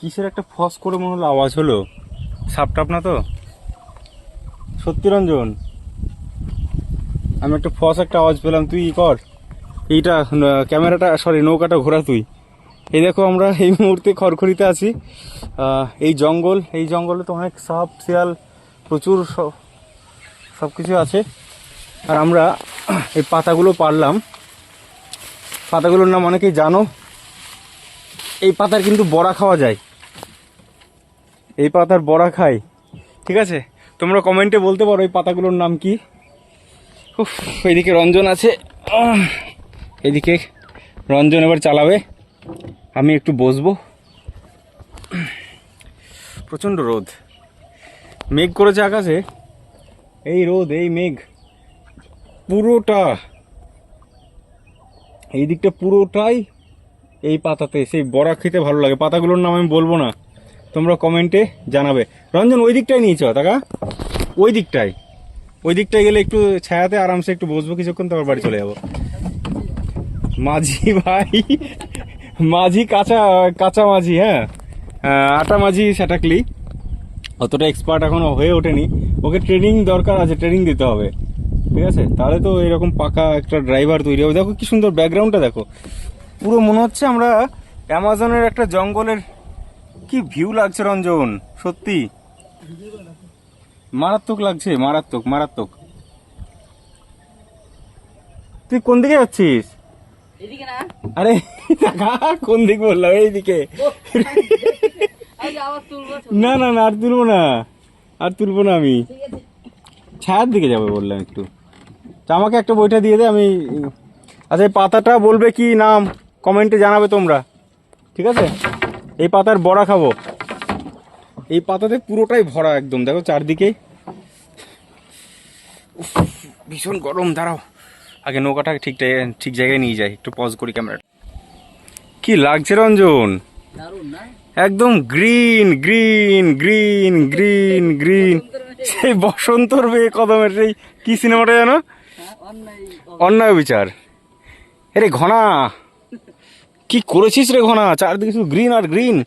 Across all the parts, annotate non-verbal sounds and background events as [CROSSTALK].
কিসের একটা ফস করে মনে হলো আওয়াজ হলো? সাপ টাপ না তো? সত্যি রঞ্জন, আমি একটা ফস একটা আওয়াজ পেলাম, তুই কর? এইটা, ক্যামেরাটা সরি নৌকাটা ঘোরা তুই। এই দেখো আমরা এই মুহূর্তে খড়খড়িতে আছি। এই জঙ্গল, এই জঙ্গলে তো অনেক সাপ, শিয়াল, প্রচুর সব কিছু আছে। আর আমরা এই পাতাগুলো পারলাম পাতাগুলোর নাম অনেকেই জানো। এই পাতার কিন্তু বড়া খাওয়া যায়। এই পাতার বড়া খাই। ঠিক আছে? তোমরা কমেন্টে বলতে পারো এই পাতাগুলোর নাম কি। উফ এইদিকে রঞ্জন আছে। এদিকে রঞ্জন এবার চালাবে। আমি একটু বসবো। প্রচণ্ড রোদ। মেঘ করেছে আকাশে। এই রোদ, এই মেঘ। পুরোটা। এই দিকটা পুরোটাই এই পাতাতে, সেই বড়া খেতে ভালো লাগে। পাতাগুলোর নাম আমি বলব না। তোমরা কমেন্টে জানাবে। রঞ্জন, ওই দিকটাই নিয়েছ টাকা ওই দিকটাই ওই দিকটায় গেলে একটু ছায়াতে আরামসে একটু বসবো কিছুক্ষণ, তারপর বাড়ি চলে যাব। মাঝি ভাই, মাঝি কাঁচা কাঁচা মাঝি হ্যাঁ। আটা মাঝি, স্যাটাকলি। অতটা এক্সপার্ট এখনও হয়ে ওঠেনি। ওকে ট্রেনিং দরকার আছে ট্রেনিং দিতে হবে। ঠিক আছে? তাহলে তো এরকম পাকা একটা ড্রাইভার তৈরি হবে। দেখো কি সুন্দর ব্যাকগ্রাউন্ডটা দেখো। পুরো মনে হচ্ছে আমরা অ্যামাজনের একটা জঙ্গলের কি ভিউ লাগছে রঞ্জন সত্যি? মারাত্মক লাগছে মারাত্মক মারাত্মক। তুই কোন দিকে যাচ্ছিস? আরে কোন দিক বললাম? এইদিকে। না না না আর তুলবো না। আর তুলবো না আমি। ছায়ার দিকে যাবে বললাম একটু। আমাকে একটা বইটা দিয়ে দে আমি আচ্ছা এই পাতাটা বলবে কি নাম? কমেন্টে জানাবে তোমরা। ঠিক আছে? এই পাতার বড়া খাব। এই পাতাতে পুরোটাই ভরা একদম। দেখো চারদিকে উফ, ভীষণ গরম দাঁড়াও। আগে নৌকাটা ঠিক ঠিক জায়গায় নিয়ে যাই। একটু পজ করি ক্যামেরাটা কি লাগছে রঞ্জন? একদম green green green green green সেই বসন্তর বেয়ে কদমের সেই কি সিনেমাটা জানো হ্যাঁ, অন্যায় বিচার এরে ঘনা। কি করেছিস রে ঘনা চারদিকে শুধু গ্রিন আর গ্রিন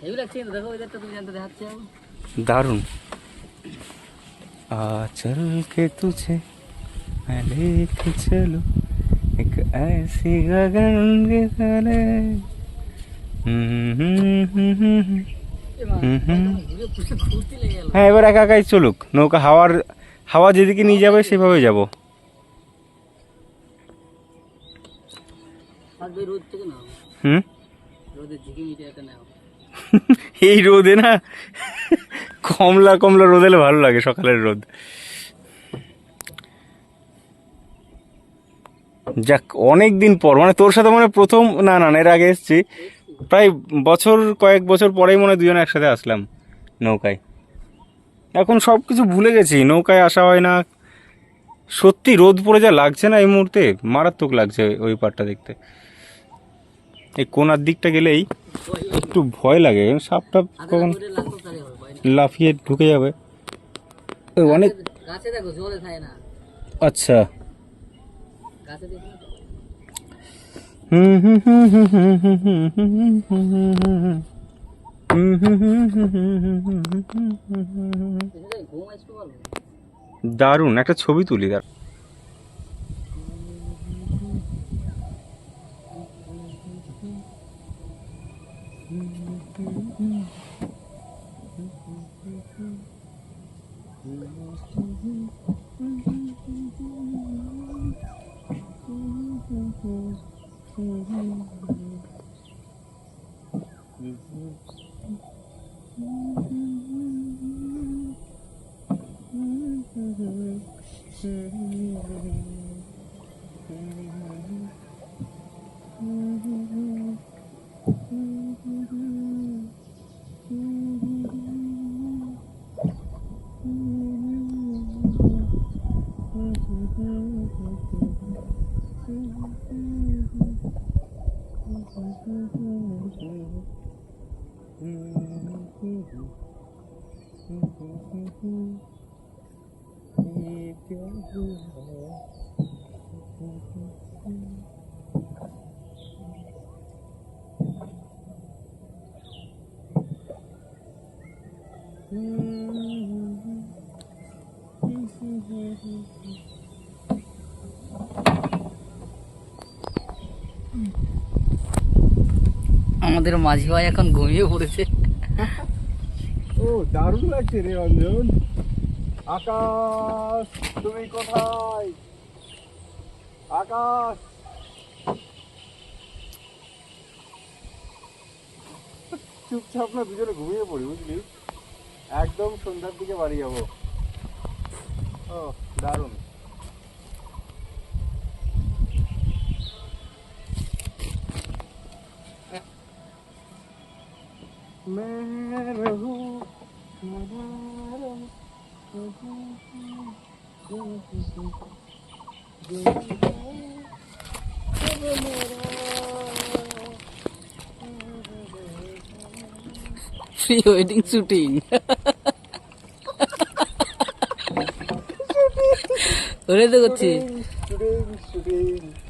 হেভি লাগছে কিন্তু দেখো ওইদেরটা তুমি জানতে দেখাচ্ছে दारुण आ चल के तुझे मैं लेके चलूं एक ऐसी गगन के तले ঘুরে পুরো ফুর্তি লেগে গেল হ্যাঁ এবার একা একাই চলুক নৌকা হাওয়ার হাওয়া যেদিকে নিয়ে যাবে সেভাবে যাব হুম? [LAUGHS] এই রোদে না? [LAUGHS] কমলা কমলা রোদ এলে ভালো লাগে সকালের রোদ। যাক অনেক দিন পর মানে তোর সাথে মানে প্রথম না না এর আগে এসছি। প্রায় বছর কয়েক বছর পরেই মনে হয় দুজনে একসাথে আসলাম নৌকায়। এখন সব কিছু ভুলে গেছি নৌকায় আসা হয় না। সত্যি রোদ পড়ে যা লাগছে না এই মুহূর্তে মারাত্মক লাগছে ওই- ওই পাটটা দেখতে। এই কোনার দিকটা গেলেই একটু ভয় লাগে সাপ টাপ কখন। লাফিয়ে ঢুকে যাবে অনেক গাছে দেখো জলে থাকে না আচ্ছা। হুম হুম হুম হুম হুম হুম হুম হুম হুম হুম হুম দারুণ একটা ছবি তুলি দার Mm-hmm. আমাদের মাঝি ভাই এখন ঘুমিয়ে পড়েছে। ও, দারুণ লাগছে রে অঞ্জন। আকাশ, তুমি কোথায়? আকাশ। চুপচাপ না দুজনে ঘুমিয়ে পড়ি, বুঝলি? একদম সন্ধ্যার দিকে বাড়ি যাব। ও, দারুণ। मैं প্রি ওয়েডিং শুটিং ওরে তো করছি। Shooting shooting